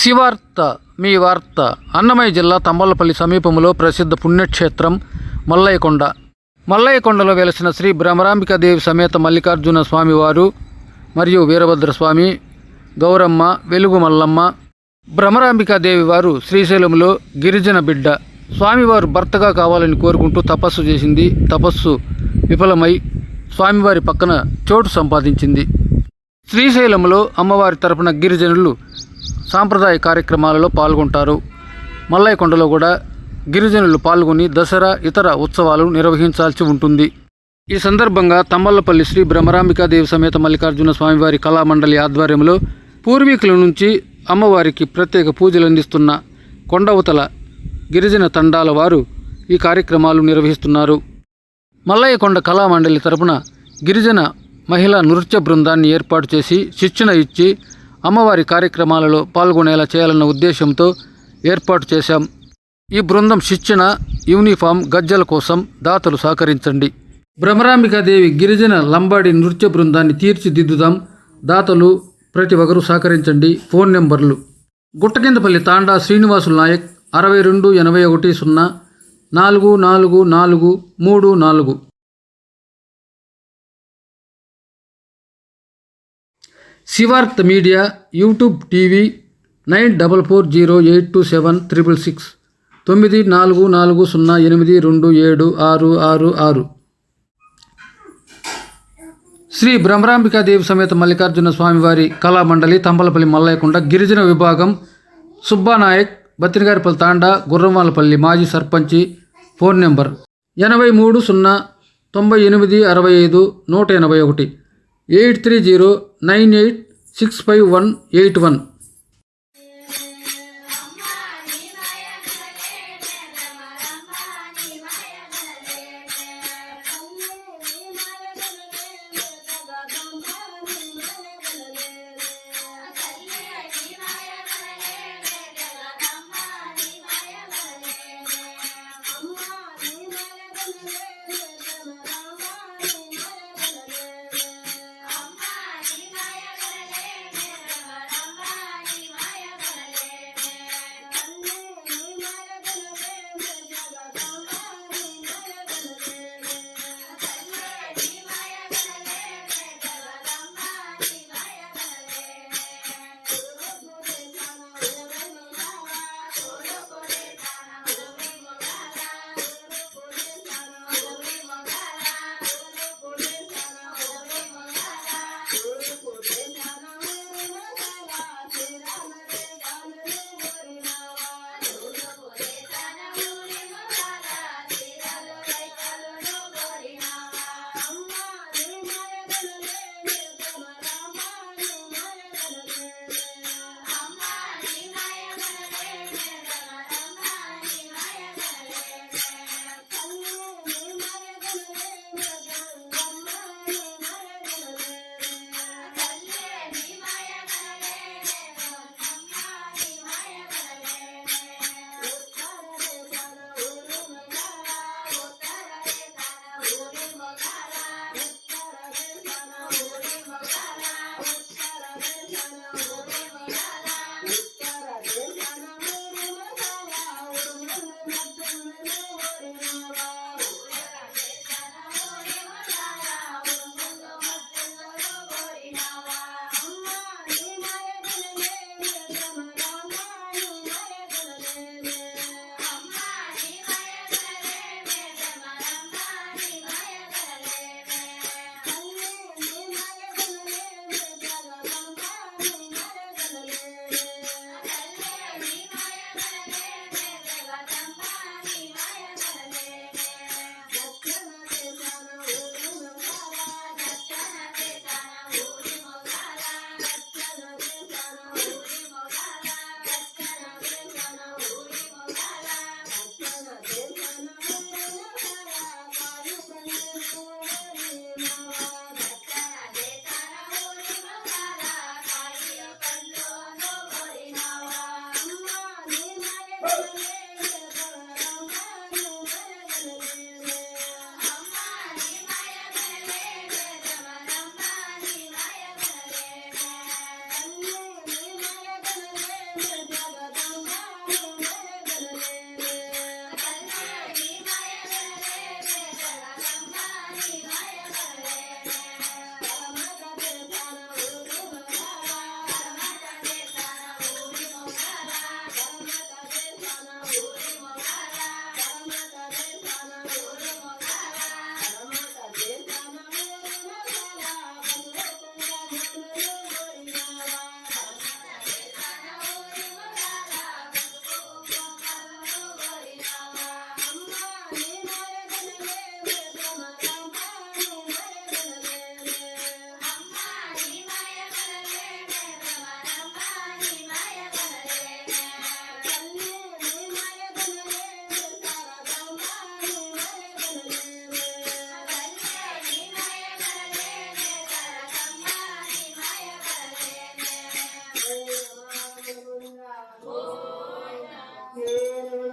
శివార్త మీ వార్త అన్నమయ్య జిల్లా తంబలపల్లి సమీపంలో ప్రసిద్ధ పుణ్యక్షేత్రం మల్లయ్యకొండ. మల్లయ్యకొండలో వెలసిన శ్రీ భ్రమరాంబికాదేవి సమేత మల్లికార్జున స్వామివారు మరియు వీరభద్రస్వామి గౌరమ్మ వెలుగు మల్లమ్మ భ్రమరాంబికాదేవి వారు శ్రీశైలంలో గిరిజన బిడ్డ. స్వామివారు భర్తగా కావాలని కోరుకుంటూ తపస్సు చేసింది. తపస్సు విఫలమై స్వామివారి పక్కన చోటు సంపాదించింది. శ్రీశైలంలో అమ్మవారి తరపున గిరిజనులు సాంప్రదాయ కార్యక్రమాలలో పాల్గొంటారు. మల్లయ్యకొండలో కూడా గిరిజనులు పాల్గొని దసరా ఇతర ఉత్సవాలు నిర్వహించాల్సి ఉంటుంది. ఈ సందర్భంగా తమ్మల్లపల్లి శ్రీ బ్రహ్మరాంబికాదేవి సమేత మల్లికార్జున స్వామివారి కళామండలి ఆధ్వర్యంలో పూర్వీకుల నుంచి అమ్మవారికి ప్రత్యేక పూజలు అందిస్తున్న కొండవతల గిరిజన తండాల వారు ఈ కార్యక్రమాలు నిర్వహిస్తున్నారు. మల్లయ్యకొండ కళామండలి తరపున గిరిజన మహిళా నృత్య బృందాన్ని ఏర్పాటు చేసి శిక్షణ ఇచ్చి అమ్మవారి కార్యక్రమాలలో పాల్గొనేలా చేయాలన్న ఉద్దేశంతో ఏర్పాటు చేశాం. ఈ బృందం శిక్షణ యూనిఫామ్ గజ్జల కోసం దాతలు సహకరించండి. భ్రమరాంబికాదేవి గిరిజన లంబాడి నృత్య బృందాన్ని తీర్చిదిద్దుదాం. దాతలు ప్రతి ఒక్కరూ సహకరించండి. ఫోన్ నెంబర్లు. గుట్టకిందపల్లి తాండా శ్రీనివాసులు నాయక్ అరవై రెండు ఎనభై ఒకటి సున్నా నాలుగు నాలుగు నాలుగు మూడు నాలుగు. Shivarth media YouTube TV nine double four zero eight two seven triple six తొమ్మిది నాలుగు నాలుగు సున్నా ఎనిమిది రెండు ఏడు ఆరు ఆరు ఆరు. శ్రీ బ్రహ్మరాంబికాదేవి సమేత మల్లికార్జున స్వామివారి కళామండలి తంబలపల్లి మల్లయ్యకొండ గిరిజన విభాగం సుబ్బానాయక్ బత్తినగారిపల్లి తాండా గుర్రంవాలపల్లి మాజీ సర్పంచి ఫోన్ నెంబర్ ఎనభై మూడు సున్నా తొంభై ఎనిమిది అరవై ఐదు నూట ఎనభై ఒకటి. Eight three zero nine eight six five one eight one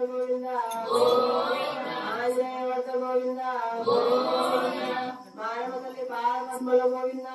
Govinda. వర్త Govinda. మానవ తల్లి గోవింద.